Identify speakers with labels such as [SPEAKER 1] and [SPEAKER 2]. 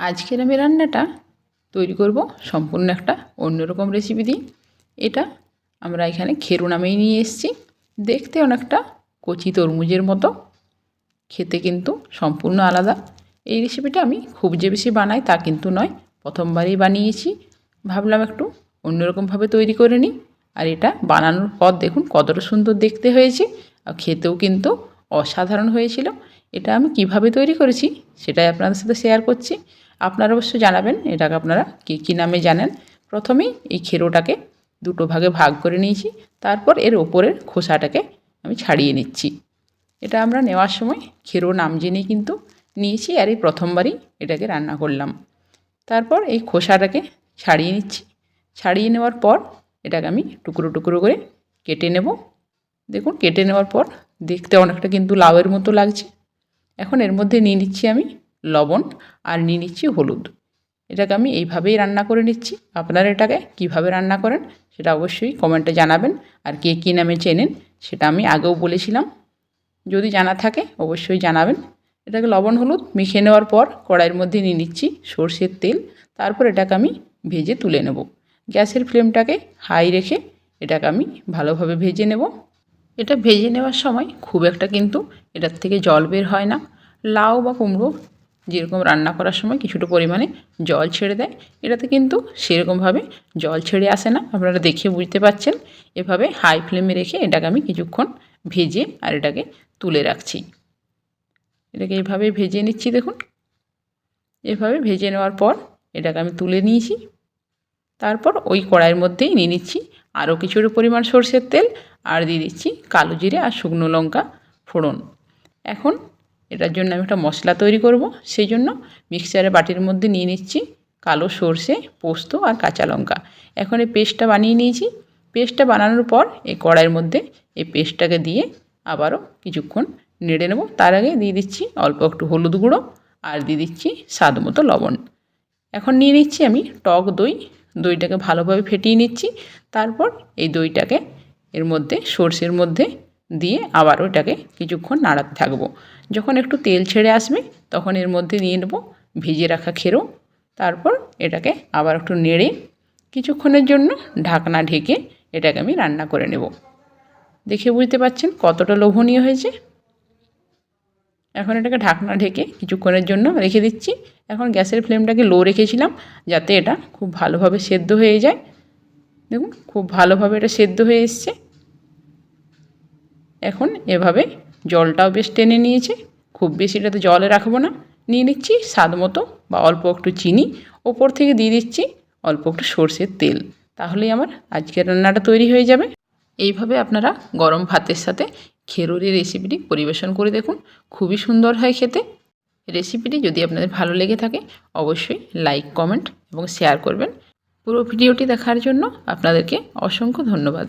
[SPEAKER 1] আজকের আমি রান্নাটা তৈরি করব। সম্পূর্ণ একটা অন্যরকম রেসিপি দিয়ে। এটা আমরা এখানে খেরু নামেই নিয়ে এসেছি। দেখতে অনেকটা কচি তরমুজের মতো। খেতে কিন্তু সম্পূর্ণ আলাদা। এই রেসিপিটা আমি খুব যে বেশি বানাই তা কিন্তু নয়। প্রথমবারই বানিয়েছি। ভাবলাম একটু অন্যরকমভাবে তৈরি করে নিই। আর এটা বানানোর পর দেখুন কতটা সুন্দর দেখতে হয়েছে। আর খেতেও কিন্তু অসাধারণ হয়েছিল। এটা আমি কীভাবে তৈরি করেছি সেটাই আপনাদের সাথে শেয়ার করছি। আপনারা অবশ্যই জানাবেন এটাকে আপনারা কী কী নামে জানেন। প্রথমেই এই খেরোটাকে দুটো ভাগে ভাগ করে নিয়েছি, তারপর এর ওপরের খোসাটাকে আমি ছাড়িয়ে নিচ্ছি। এটা আমরা নেওয়ার সময় খেরো নাম জেনে কিন্তু নিয়েছি, আর এই প্রথমবারই এটাকে রান্না করলাম। তারপর এই খোসাটাকে ছাড়িয়ে নিচ্ছি। ছাড়িয়ে নেওয়ার পর এটাকে আমি টুকরো টুকরো করে কেটে নেব। দেখুন, কেটে নেওয়ার পর দেখতে অনেকটা কিন্তু লাউয়ের মতো লাগছে। এখন এর মধ্যে নিয়ে নিচ্ছি আমি লবণ আর নিয়ে নিচ্ছি হলুদ। এটাকে আমি এইভাবেই রান্না করে নিচ্ছি। আপনারা এটাকে কীভাবে রান্না করেন সেটা অবশ্যই কমেন্টে জানাবেন। আর কে কী নামে চেনেন সেটা আমি আগেও বলেছিলাম। যদি জানা থাকে অবশ্যই জানাবেন। এটাকে লবণ হলুদ মেখে নেওয়ার পর কড়াইয়ের মধ্যে নিয়ে নিচ্ছি সর্ষের তেল। তারপর এটাকে আমি ভেজে তুলে নেব। গ্যাসের ফ্লেমটাকে হাই রেখে এটাকে আমি ভালোভাবে ভেজে নেব। এটা ভেজে নেওয়ার সময় খুব একটা কিন্তু এটার থেকে জল বের হয় না। লাউ বা কুমড়ো যেরকম রান্না করার সময় কিছুটা পরিমাণে জল ছেড়ে দেয়, এটাতে কিন্তু সেরকমভাবে জল ছেড়ে আসে না। আপনারা দেখে বুঝতে পারছেন। এভাবে হাই ফ্লেমে রেখে এটাকে আমি কিছুক্ষণ ভেজে আর এটাকে তুলে রাখছি। এটাকে এভাবে ভেজে নিচ্ছি, দেখুন। এভাবে ভেজে নেওয়ার পর এটাকে আমি তুলে নিয়েছি। তারপর ওই কড়াইয়ের মধ্যেই নিয়ে নিচ্ছি আরও কিছুটা পরিমাণ সর্ষের তেল আর দিয়ে দিচ্ছি কালো জিরে আর শুকনো লঙ্কা ফোড়ন। এখন এটার জন্য আমি একটা মশলা তৈরি করব। সেই জন্য মিক্সচারে বাটির মধ্যে নিয়ে নিচ্ছি কালো সর্ষে, পোস্ত আর কাঁচা লঙ্কা। এখন এই পেস্টটা বানিয়ে নিয়েছি। পেস্টটা বানানোর পর এই কড়াইয়ের মধ্যে এই পেস্টটাকে দিয়ে আবারও কিছুক্ষণ নেড়ে নেব। তার আগে দিয়ে দিচ্ছি অল্প একটু হলুদ গুঁড়ো আর দিয়ে দিচ্ছি স্বাদ মতো লবণ। এখন নিয়ে নিচ্ছি আমি টক দই। দইটাকে ভালোভাবে ফেটিয়ে নিচ্ছি। তারপর এই দইটাকে এর মধ্যে সর্ষের মধ্যে দিয়ে আবারও এটাকে কিছুক্ষণ নাড়াতে থাকব। যখন একটু তেল ছেড়ে আসবে, তখন এর মধ্যে নিয়ে নেব ভেজে রাখা খেরো। তারপর এটাকে আবার একটু নেড়ে কিছুক্ষণের জন্য ঢাকনা ঢেকে এটাকে আমি রান্না করে নেব। দেখে বুঝতে পারছেন কতটা লোভনীয় হয়েছে? এখন এটাকে ঢাকনা ঢেকে কিছুক্ষণের জন্য রেখে দিচ্ছি। এখন গ্যাসের ফ্লেমটাকে লো রেখেছিলাম যাতে এটা খুব ভালোভাবে সেদ্ধ হয়ে যায়। দেখুন, খুব ভালোভাবে এটা সেদ্ধ হয়ে এসছে। এখন এভাবে জলটাও বেশ টেনে নিয়েছে। খুব বেশি এটাতে জলে রাখব না। নিয়ে নিচ্ছি স্বাদ মতো বা অল্প একটু চিনি। ওপর থেকে দিয়ে দিচ্ছি অল্প একটু সর্ষের তেল। তাহলেই আমার আজকের রান্নাটা তৈরি হয়ে যাবে। এইভাবে আপনারা গরম ভাতের সাথে খেরুরি রেসিপিটি পরিবেশন করে দেখুন। খুবই সুন্দর হয় খেতে। রেসিপিটি যদি আপনাদের ভালো লেগে থাকে, অবশ্যই লাইক কমেন্ট এবং শেয়ার করবেন। পুরো ভিডিওটি দেখার জন্য আপনাদেরকে অসংখ্য ধন্যবাদ।